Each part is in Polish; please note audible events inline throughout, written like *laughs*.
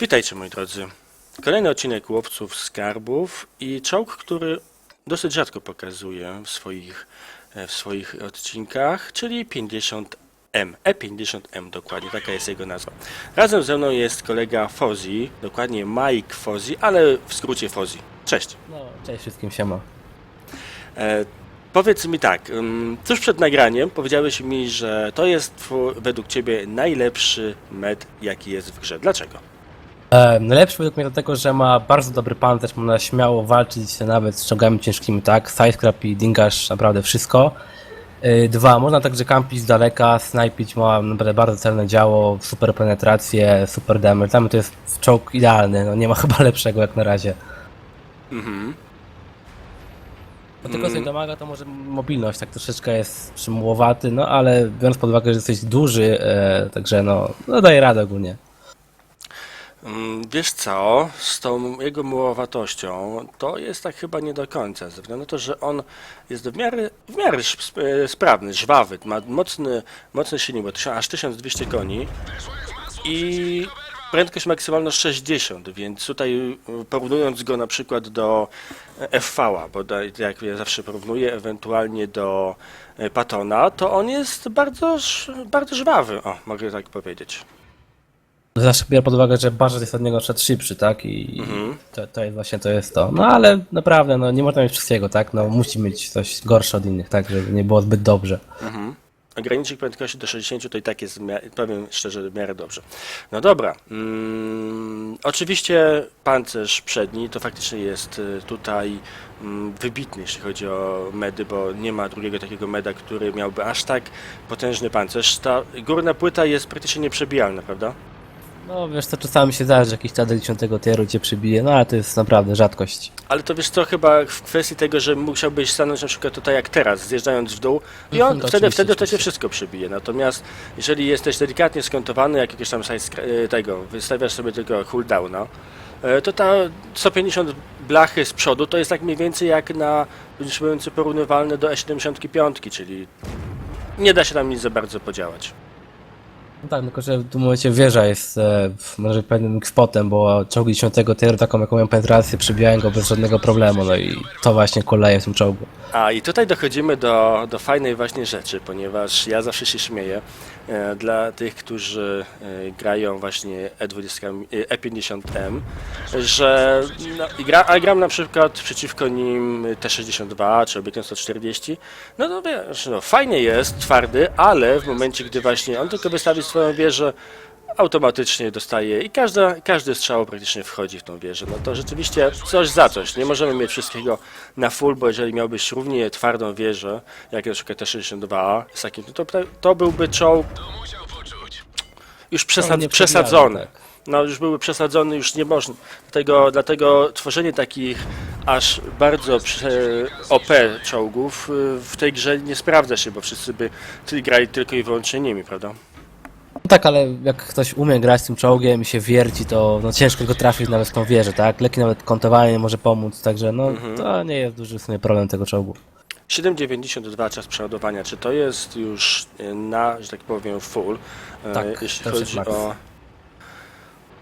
Witajcie moi drodzy. Kolejny odcinek Łowców Skarbów i czołg, który dosyć rzadko pokazuję w swoich, e, w swoich odcinkach, czyli 50M. E50M dokładnie, taka jest jego nazwa. Razem ze mną jest kolega Fozi, dokładnie Mike Fozi, ale w skrócie Fozi. Cześć. No, cześć wszystkim, siema. E, powiedz mi tak, tuż przed nagraniem powiedziałeś mi, że to jest według Ciebie najlepszy med, jaki jest w grze. Dlaczego? Najlepszy według mnie dlatego, że ma bardzo dobry pancerz, można śmiało walczyć nawet z czołgami ciężkimi, tak? Sidescrap i Dingash, naprawdę wszystko. E, dwa, można także kampić z daleka, snajpić, ma naprawdę bardzo celne działo, super penetrację, super damage. Dla mnie to jest czołg idealny, no nie ma *laughs* chyba lepszego jak na razie. Mhm. Do tego sobie domaga to może mobilność, tak troszeczkę jest przymułowaty, no ale biorąc pod uwagę, że jesteś duży, e, także no, no daje radę ogólnie. Mm, Wiesz co, z tą jego mułowatością to jest tak chyba nie do końca, ze względu na to, że on jest w miarę, w miarę e, sprawny, żwawy, ma mocny, mocny silnik, aż 1200 koni i prędkość maksymalna 60, więc tutaj y, porównując go na przykład do FV-a, bo jak ja zawsze porównuję, ewentualnie do e, Patona, to on jest bardzo, bardzo żwawy, o, mogę tak powiedzieć. Zawsze biorę pod uwagę, że budżet jest od niego szedł szybszy, tak? I to, to jest właśnie to jest to. No ale naprawdę, no nie można mieć wszystkiego, tak? No musi mieć coś gorsze od innych, tak? Żeby nie było zbyt dobrze. Ograniczyć prędkości do 60 to i tak jest, powiem szczerze, w miarę dobrze. No dobra. Mm, oczywiście pancerz przedni to faktycznie jest y, tutaj mm, wybitny, jeśli chodzi o medy, bo nie ma drugiego takiego meda, który miałby aż tak potężny pancerz. Ta górna płyta jest praktycznie nieprzebijalna, prawda? No wiesz co, czasami się zdarzy, że jakiś cadel 10 tieru cię przybije, no ale to jest naprawdę rzadkość. Ale to wiesz co, chyba w kwestii tego, że musiałbyś stanąć na przykład tutaj jak teraz, zjeżdżając w dół i on Mhm, wtedy, oczywiście, wtedy to cię oczywiście. wszystko przybije. Natomiast jeżeli jesteś delikatnie skontowany, jak jakiegoś tam size, e, tego, wystawiasz sobie tylko cooldowna, e, to ta 150 blachy z przodu to jest tak mniej więcej jak na, już mówiąc, porównywalne do E75, czyli nie da się tam nic za bardzo podziałać. No tak, tylko że w tym momencie wieża jest e, może pewnym spotem, bo czołgi 10 tieru taką jaką mają penetrację przybijają go bez żadnego problemu, no i to właśnie kuleje w tym czołgu. A i tutaj dochodzimy do, do fajnej właśnie rzeczy, ponieważ ja zawsze się śmieję dla tych, którzy e, grają właśnie E20, e, E50M, że no, gra, a gram na przykład przeciwko nim T62 czy Obiektem 140, no to wiesz, no, fajnie jest, twardy, ale w momencie, gdy właśnie on tylko wystawi swoją wieżę, automatycznie dostaje i każda, każdy strzał praktycznie wchodzi w tą wieżę. No to rzeczywiście coś za coś. Nie możemy mieć wszystkiego na full, bo jeżeli miałbyś równie twardą wieżę, jak na przykład T62 z takim, to, to byłby czołg już przesad, No, przesadzony. tak. No już były przesadzone, już nie można. Dlatego, dlatego tworzenie takich aż bardzo OP czołgów y, w tej grze nie sprawdza się, bo wszyscy by grali tylko i wyłącznie nimi, prawda? Tak, ale jak ktoś umie grać tym czołgiem i się wierci, to no ciężko go trafić nawet w tą wieżę, tak? Lekkie nawet kontowanie może pomóc, także no to nie jest duży w sumie problem tego czołgu. 7,92 czas przeładowania. Czy to jest już y, na, że tak powiem, full? e, Tak, jeśli chodzi o.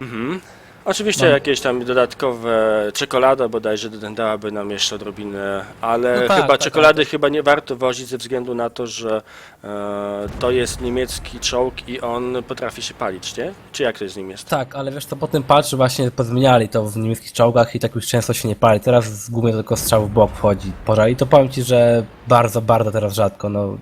Mhm. Oczywiście No. jakieś tam dodatkowe czekolada bodajże dałaby nam jeszcze odrobinę, ale No tak, chyba tak, czekolady chyba nie warto wozić ze względu na to, że e, to jest niemiecki czołg i on potrafi się palić, nie? Czy jak to z nim jest? Tak, ale wiesz co, po tym patchu właśnie pozmieniali to w niemieckich czołgach i tak już często się nie pali. Teraz głównie tylko strzał w bok wchodzi pożar i to powiem ci, że bardzo, bardzo teraz rzadko. No,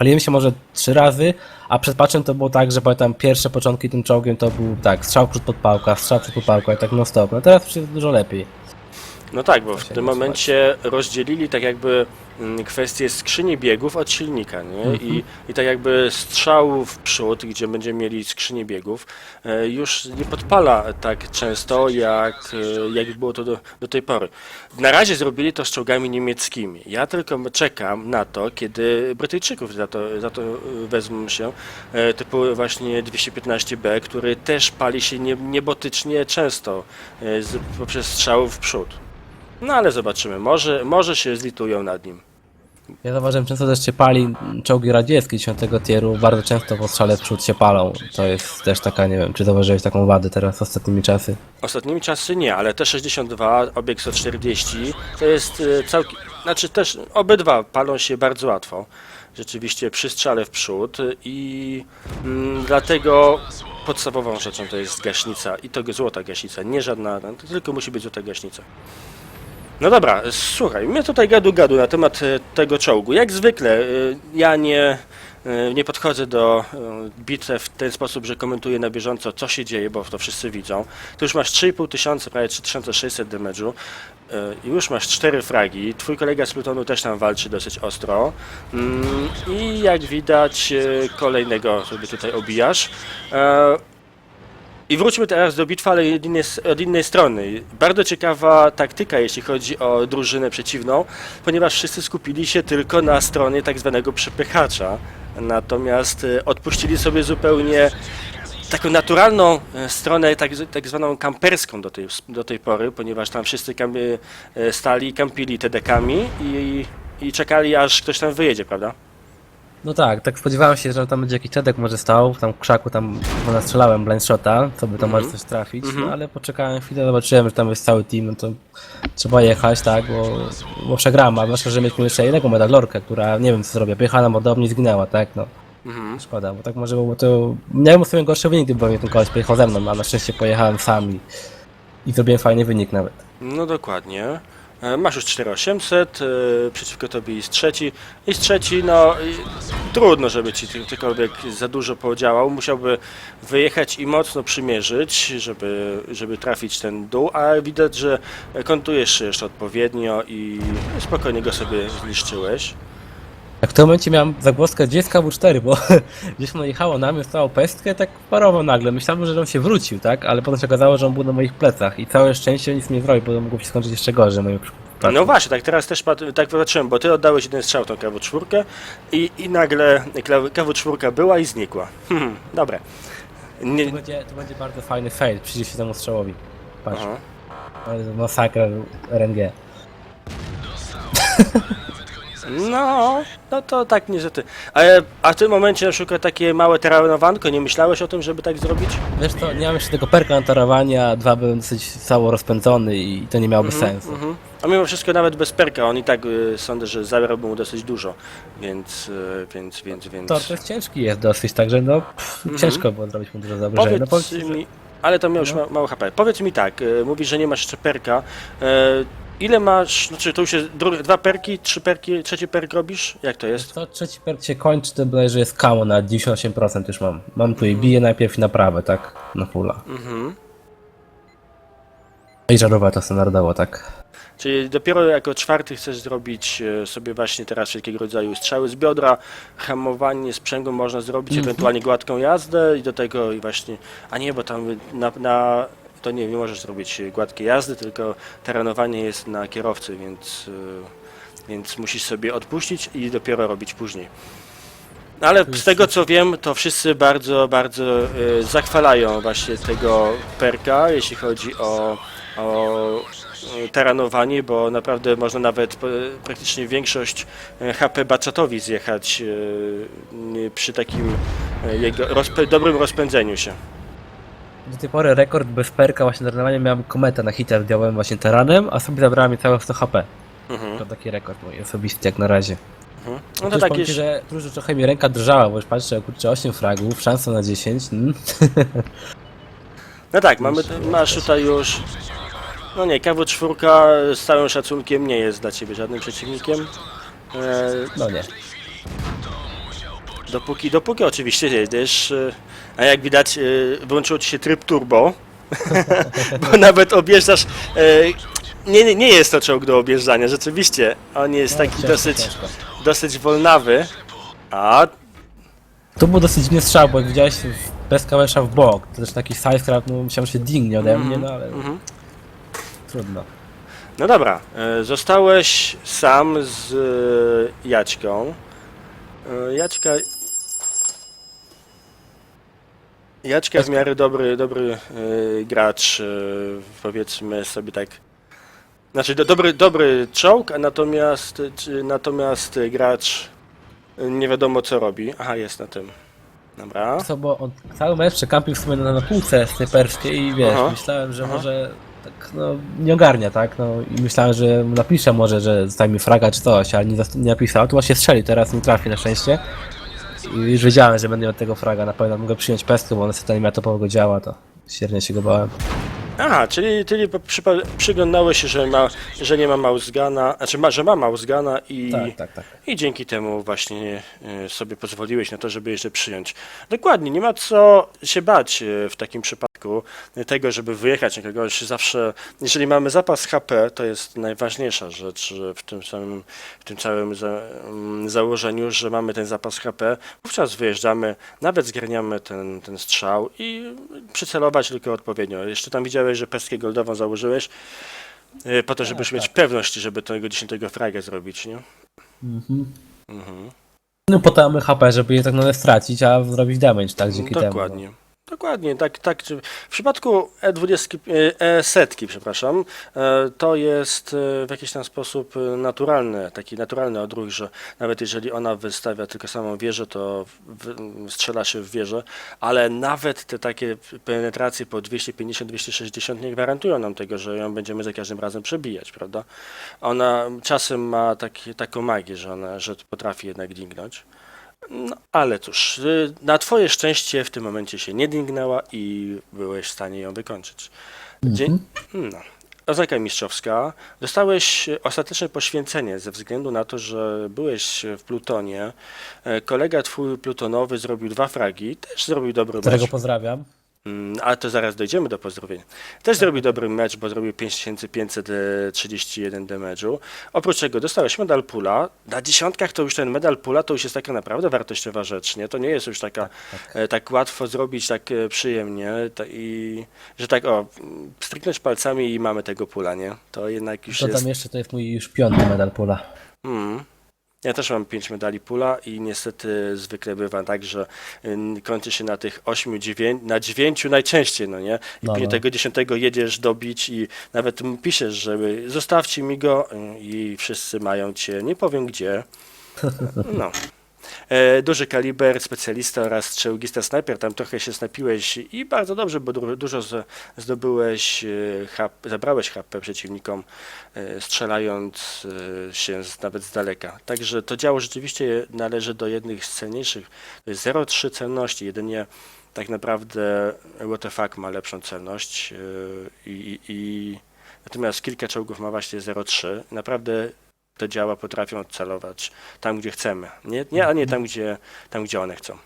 paliłem się może trzy razy, a przed patchem to było tak, że pamiętam pierwsze początki tym czołgiem to był tak, strzał przód podpałka, strzał przód podpałka i tak non stop. No teraz już jest dużo lepiej. No tak, bo w tym momencie rozdzielili tak jakby mm, kwestię skrzyni biegów od silnika, nie? Mhm. I, I tak jakby strzał w przód, gdzie będziemy mieli skrzynię biegów, e, już nie podpala tak często, jak, e, jak było to do, do tej pory. Na razie zrobili to z czołgami niemieckimi. Ja tylko czekam na to, kiedy Brytyjczyków za to, za to e, wezmą się, e, typu właśnie 215B, który też pali się nie, niebotycznie często e, z, poprzez strzał w przód. No ale zobaczymy, może, może się zlitują nad nim. Ja zauważyłem często też się pali czołgi radzieckie 10 tieru, bardzo często po strzale w przód się palą. To jest też taka, nie wiem, czy zauważyłeś taką wadę teraz ostatnimi czasy. Ostatnimi czasy nie, ale T62, obiekt 140 to jest e, całkiem, znaczy też obydwa palą się bardzo łatwo. Rzeczywiście przy strzale w przód i mm, dlatego podstawową rzeczą to jest gaśnica i to złota gaśnica, nie żadna, to tylko musi być złota gaśnica. No dobra, słuchaj, mnie tutaj gadu gadu na temat e, tego czołgu. Jak zwykle, e, ja nie, e, nie podchodzę do bitew w ten sposób, że komentuję na bieżąco, co się dzieje, bo to wszyscy widzą. Tu już masz 3,5 tysiąca, prawie 3600 damage'u. i Już masz 4 fragi. Twój kolega z Plutonu też tam walczy dosyć ostro. Mm, I jak widać, kolejnego sobie tutaj obijasz. I wróćmy teraz do bitwy, ale innej, od innej strony. Bardzo ciekawa taktyka, jeśli chodzi o drużynę przeciwną, ponieważ wszyscy skupili się tylko na stronie tak zwanego przepychacza. Natomiast e, odpuścili sobie zupełnie taką naturalną e, stronę, tak, tak zwaną kamperską do tej, do tej pory, ponieważ tam wszyscy e, stali, kampili TD-kami i, i czekali, aż ktoś tam wyjedzie, prawda? No tak, tak spodziewałem się, że tam będzie jakiś czedek może stał, tam w krzaku tam bo nastrzelałem blind shota, co by to może coś trafić, no ale poczekałem chwilę, zobaczyłem, że tam jest cały team, no to trzeba jechać, tak, bo, bo przegrałem, a zwłaszcza, że mieliśmy jeszcze jednego medalorkę, która nie wiem co zrobiła, pojechała na i zginęła, tak, no. Szkoda, bo tak może było to... Miałem sobie gorszy wynik, gdyby mnie ten koleś pojechał ze mną, a na szczęście pojechałem sam i, i zrobiłem fajny wynik nawet. No dokładnie. E, Masz już 4800, e, przeciwko tobie jest trzeci. Jest trzeci, no i trudno, żeby ci cokolwiek za dużo podziałał. Musiałby wyjechać i mocno przymierzyć, żeby, żeby trafić ten dół, a widać, że kontujesz jeszcze odpowiednio i spokojnie go sobie zniszczyłeś. Tak w tym momencie miałem zagłoskę dziecka W4, bo *laughs* gdzieś ono jechało na mnie, stało pestkę, tak parował nagle. Myślałem, że on się wrócił, tak? Ale potem się okazało, że on był na moich plecach i całe szczęście nic nie zrobił, bo mogło się skończyć jeszcze gorzej. Moje przypadku. No właśnie, tak teraz też pat- tak patrzyłem, bo ty oddałeś jeden strzał tą KW4 i, i nagle KW4 była i znikła. *laughs* Hmm, dobra. Nie, To będzie, to będzie bardzo fajny fail, przyjdzie się temu strzałowi. Patrz, aha. to jest masakra RNG. *laughs* No, no to tak niestety. Ale, a w tym momencie na przykład takie małe terenowanko, nie myślałeś o tym, żeby tak zrobić? Wiesz co, nie mam jeszcze tego perka na tarowania, dwa byłem dosyć cało rozpędzony i to nie miałoby sensu. Mhm. A mimo wszystko nawet bez perka, on i tak y, sądzę, że zabrałby mu dosyć dużo, więc, y, więc, więc, więc... To, to jest ciężki jest dosyć, także no pff, ciężko było zrobić mu dużo. No, Powiedz ci, że- mi, ale to miał już ma, mało HP. Powiedz mi tak, y, mówisz, że nie masz jeszcze perka. y, ile masz, znaczy to już jest drugie, dwa perki, trzy perki, trzeci perk robisz? Jak to jest? To trzeci perk się kończy, to bodajże jest kamo na 98% już mam. Mam tu i biję najpierw i naprawę, tak? Na fulla. Mhm. I żarowa to standardowo, tak. Czyli dopiero jako czwarty chcesz zrobić e, sobie właśnie teraz wszelkiego rodzaju strzały z biodra, hamowanie sprzęgło można zrobić, Mhm. ewentualnie gładką jazdę i do tego i właśnie, a nie, bo tam na, na to nie, nie możesz zrobić gładkiej jazdy, tylko terenowanie jest na kierowcy, więc, e, więc musisz sobie odpuścić i dopiero robić później. Ale z tego co wiem, to wszyscy bardzo, bardzo e, zachwalają właśnie tego perka, jeśli chodzi o, o e, terenowanie, bo naprawdę można nawet praktycznie większość HP Bachatowi zjechać przy takim jego dobrym rozpędzeniu się. Do tej pory rekord bez perka właśnie trenowania miałem kometę na hitę zdjąłem właśnie taranem, a sobie zabrałem mi całe 100 HP. Mhm. To taki rekord mój osobisty jak na razie. Mhm. No to tak jest. że już trochę mi ręka drżała, bo już patrzę, kurczę, 8 fragów, szansa na 10. Mm. No tak, mamy, masz tutaj już. No nie, KW4 z całym szacunkiem nie jest dla ciebie żadnym przeciwnikiem. E, No nie. Dopóki, dopóki oczywiście jedziesz, y, a jak widać y, włączył ci się tryb turbo, *laughs* bo nawet objeżdżasz, y, nie, nie- nie jest to czołg do objeżdżania, rzeczywiście, on jest No, taki ciężko, dosyć, ciężko. dosyć wolnawy, a To był dosyć dziwny strzał, bo jak widziałeś bez kałesza w bok, to też taki sidecraft, no musiałem się dingnie ode mnie, no ale mhm. trudno. no dobra, y, zostałeś sam z Jaćką, Jaćka... Jaćka w miarę dobry, dobry y, gracz, y, powiedzmy sobie tak Znaczy do, dobry, dobry czołg, a natomiast, czy, natomiast gracz nie wiadomo co robi. Aha, jest na tym. Dobra. Co, bo on cały mecz przekampił w sumie na, na półce snajperskiej i wiesz, Aha. myślałem, że Aha. może tak, no, nie ogarnia, tak? No i myślałem, że napisze może, że zostaje mi fraga czy coś, ale nie, zas- nie napisał. Tu właśnie strzeli, teraz nie trafi na szczęście. Już wiedziałem, że będę miał tego fraga, na pewno mogę przyjąć pestkę, bo on niestety miał topowego działa, to średnio się go bałem. Aha, czyli, czyli przypa- przyglądałeś się, że, ma, że nie ma Mausgana, znaczy ma, że ma Mausgana i, Tak, tak, tak. i dzięki temu właśnie e, sobie pozwoliłeś na to, żeby jeszcze przyjąć. Dokładnie, nie ma co się bać e, w takim przypadku tego, żeby wyjechać na kogoś. Zawsze, jeżeli mamy zapas HP, to jest najważniejsza rzecz w tym samym, w tym całym za, mm, założeniu, że mamy ten zapas HP. Wówczas wyjeżdżamy, nawet zgarniamy ten, ten strzał i przycelować tylko odpowiednio. Jeszcze tam widziałeś, że pestkę goldową założyłeś e, po to, żeby Tak, mieć tak. pewność, żeby tego 10 fraga zrobić, nie? Mhm. Mhm. No po to mamy HP, żeby je tak naprawdę stracić, a zrobić damage, tak, dzięki temu. Dokładnie. Dokładnie, tak, tak. W przypadku E20, e setki, przepraszam, e, to jest e, w jakiś tam sposób e, naturalny, taki naturalny odruch, że nawet jeżeli ona wystawia tylko samą wieżę, to strzela się w wieżę, ale nawet te takie penetracje po 250-260 nie gwarantują nam tego, że ją będziemy za każdym razem przebijać, prawda? Ona czasem ma taki, taką magię, że ona, że potrafi jednak dingnąć. No, ale cóż, y, na twoje szczęście w tym momencie się nie dingnęła i byłeś w stanie ją wykończyć. Dzień... No. Oznaka mistrzowska. Dostałeś ostateczne poświęcenie ze względu na to, że byłeś w Plutonie. E, Kolega twój plutonowy zrobił dwa fragi, też zrobił dobry Którego mecz. pozdrawiam. Mm, Ale to zaraz dojdziemy do pozdrowienia. Też zrobił dobry mecz, bo zrobił 5531 damage'u. Oprócz tego dostałeś medal pula. Na dziesiątkach to już ten medal pula to już jest taka naprawdę wartościowa rzecz, nie? To nie jest już taka e, tak łatwo zrobić, tak e, przyjemnie ta, i że tak o, stryknąć palcami i mamy tego pula, nie? To jednak już To jest... tam jeszcze to jest mój już piąty medal pula. Mm. Ja też mam 5 medali pula i niestety zwykle bywa tak, że kończy się na tych 8, 9, na 9 najczęściej, no nie? I No, później no. tego 10 jedziesz dobić i nawet piszesz, żeby zostawcie mi go i wszyscy mają cię, nie powiem gdzie. *laughs* No. E, Duży kaliber, specjalista oraz strzełgista snajper, tam trochę się snapiłeś i bardzo dobrze, bo du- dużo zdobyłeś, e, HP, zabrałeś HP przeciwnikom, e, strzelając się nawet z daleka. Także to działo rzeczywiście należy do jednych z cenniejszych. To jest 0,3 celności, jedynie tak naprawdę WTF ma lepszą celność i, i, i natomiast kilka czołgów ma właśnie 0,3. Naprawdę te działa potrafią celować tam, gdzie chcemy, nie, nie, a nie tam, gdzie, tam, gdzie one chcą.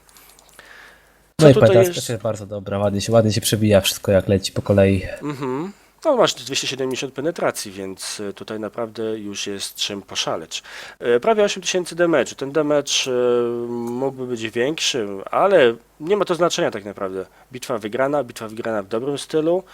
No i tutaj jest? jest bardzo dobra, ładnie się, ładnie się przebija wszystko jak leci po kolei. Mhm. No masz 270 penetracji, więc e, tutaj naprawdę już jest czym poszaleć. E, Prawie 8000 damage. Ten damage e, mógłby być większy, ale nie ma to znaczenia tak naprawdę. Bitwa wygrana, bitwa wygrana w dobrym stylu.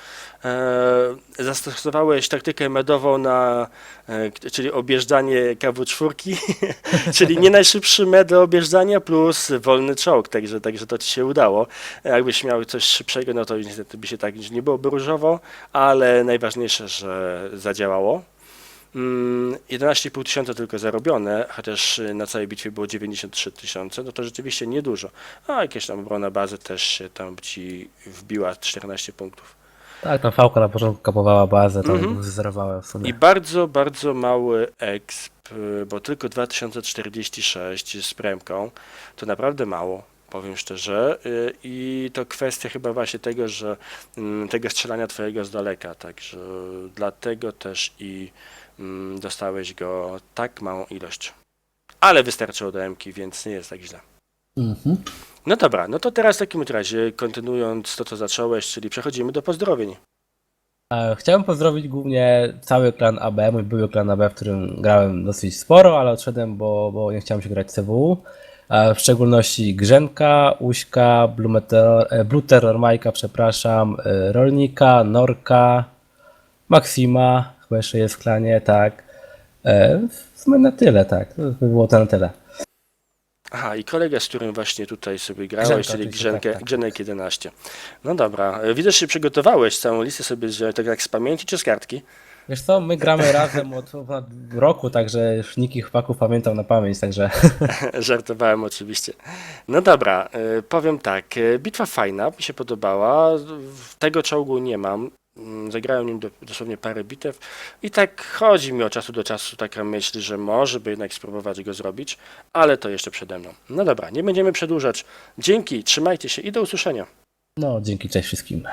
E, Zastosowałeś taktykę medową na, e, czyli objeżdżanie KW4, *laughs* czyli nie najszybszy med do objeżdżania plus wolny czołg, także, także to ci się udało. Jakbyś miał coś szybszego, no to niestety by się tak nie byłoby różowo, ale najważniejsze, że zadziałało. Mm, 11,5 tysiąca tylko zarobione, chociaż y, na całej bitwie było 93 tysiące, no to rzeczywiście niedużo. A jakieś tam obrona bazy też się tam ci wbiła 14 punktów. Tak, tam fałka na początku kapowała bazę, Mhm. mhm. zerowałem w sumie. I bardzo, bardzo mały exp, y, bo tylko 2046 z premką, to naprawdę mało, powiem szczerze. y, I to kwestia chyba właśnie tego, że mm, tego strzelania twojego z daleka, także dlatego też i mm, dostałeś go tak małą ilość. Ale wystarczyło do MK, więc nie jest tak źle. Mhm. No dobra, no to teraz w takim razie, kontynuując to, co zacząłeś, czyli przechodzimy do pozdrowień. E, Chciałem pozdrowić głównie cały klan AB, mój były klan AB, w którym grałem dosyć sporo, ale odszedłem, bo, bo nie chciałem się grać CWU. E, W szczególności Grzenka, Uśka, Blue, Meteor, e, Blue Terror Majka, przepraszam, Rolnika, Norka, Maksima, jeszcze jest w klanie, tak. E, W sumie na tyle, tak. To by było to na tyle. Aha, i kolega, z którym właśnie tutaj sobie grałeś, Grzenka, czyli oczywiście, Grzenkę, tak, tak. Grzenek 11. No dobra, e, widzę, że się przygotowałeś całą listę sobie, że tak jak z pamięci czy z kartki? Wiesz co, my gramy *laughs* razem od ponad roku, także już nikt chłopaków pamiętał na pamięć, także *laughs* Żartowałem oczywiście. No dobra, y, powiem tak. y, Bitwa fajna, mi się podobała. Tego czołgu nie mam. Mm, Zagrałem nim do, dosłownie parę bitew i tak chodzi mi od czasu do czasu taka myśl, że może by jednak spróbować go zrobić, ale to jeszcze przede mną. No dobra, nie będziemy przedłużać. Dzięki, trzymajcie się i do usłyszenia. no dzięki, cześć wszystkim.